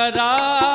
करा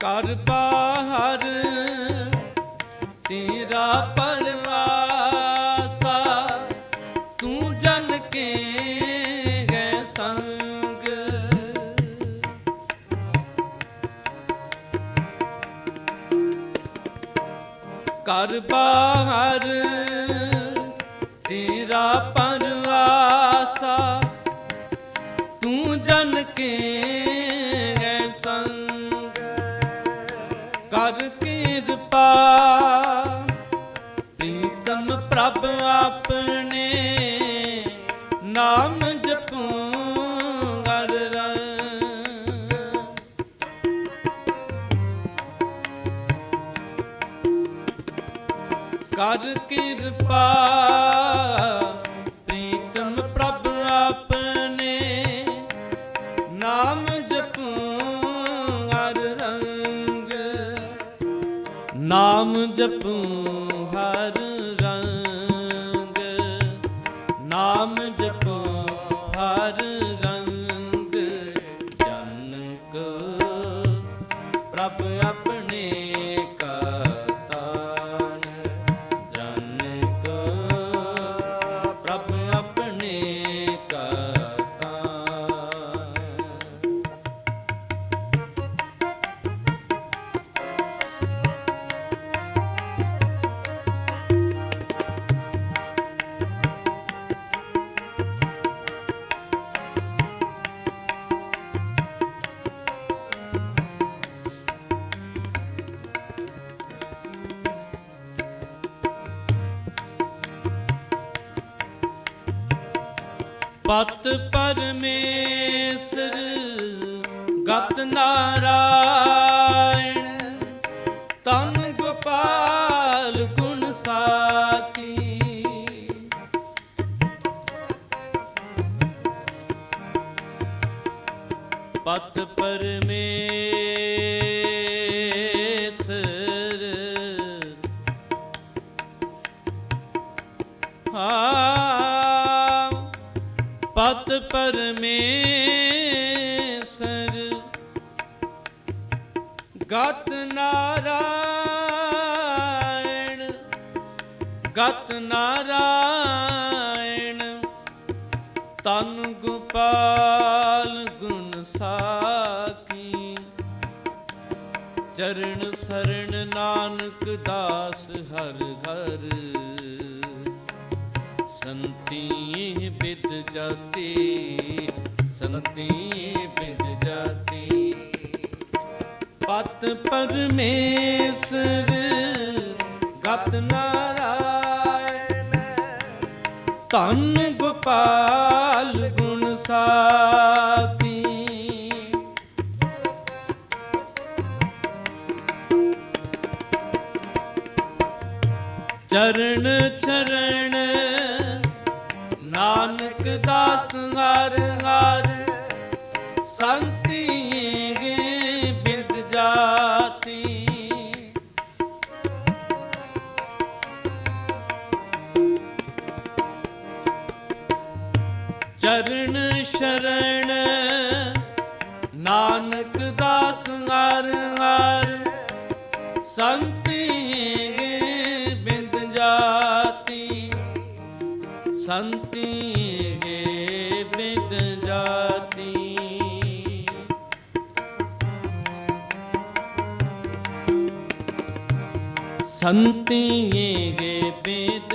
ਕਰ ਬਾਹਰ ਤੇਰਾ ਪਰਵਾਸਾ ਤੂੰ ਜਨ ਕੇ ਹੈ ਸੰਗ। ਕਰ ਬਾਹਰ ਤੇਰਾ ਕਿਰਪਾ। ਪ੍ਰੀਤਮ ਪ੍ਰਭ ਆਪਣੇ ਨਾਮ ਜਪੂ ਹਰ ਰੰਗ ਕਰ ਕਿਰਪਾ ਨਾਮ ਜਪੂ ਹਰ ਪਤ ਪਰਮੇਸ਼ਰ ਗਤ ਨਾਰਾਇਣ ਪਰਮੇਸ਼ਰ। ਗਤ ਨਾਰਾਇਣ ਗਤ ਨਾਰਾਇਣ, ਤਨ ਗੋਪਾਲ ਗੁਣ ਸਾਕੀ ਚਰਨ ਸਰਣ ਨਾਨਕ ਦਾਸ ਹਰ ਹਰ। ਸੰਤੀ ਬਿਦ ਜਾਤੀ, ਸੰਤੀ ਬਿਦ ਜਾਤੀ। ਪਤ ਪਰਮੇਸ਼ਰ, ਗਤ ਨਾਰਾਇਣ। ਧੰਨ ਗੋਪਾਲ ਗੁਣ ਸਾਤੀ ਚਰਨ ਨਾਨਕ ਦਾਸ ਹਰ ਹਰ ਸੰਤੀ ਬਿਦ ਜਾਤੀ। ਚਰਨ ਸ਼ਰਣ ਨਾਨਕ ਦਾਸ ਹਰ ਹਰ ਸੰਤੀ ਸੰਤੀ ਗੇ ਬਿਦ ਜਾਤੀ। ਸੰਤੀ ਗੇ ਬਿਦ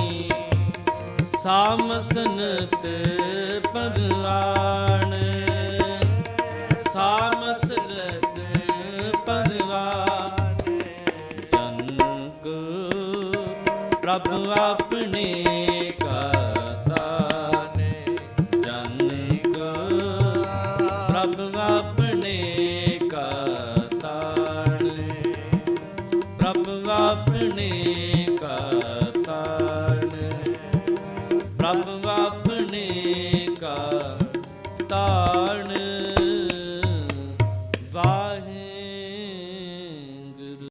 ਸਾਮਸਨਤ ਪਰਵਾਣ। ਸਾਮਸਨਤ ਪਰਵਾਣ। ਜਨਕ ਪ੍ਰਭ ਆਪਣੇ ਕਰਤਾ ਨੇ ਜਨਕ ਪ੍ਰਭ ਆਪਣੇ ਕਰਤਾ ਨੇ ਪ੍ਰਭ ਆਪਣੇ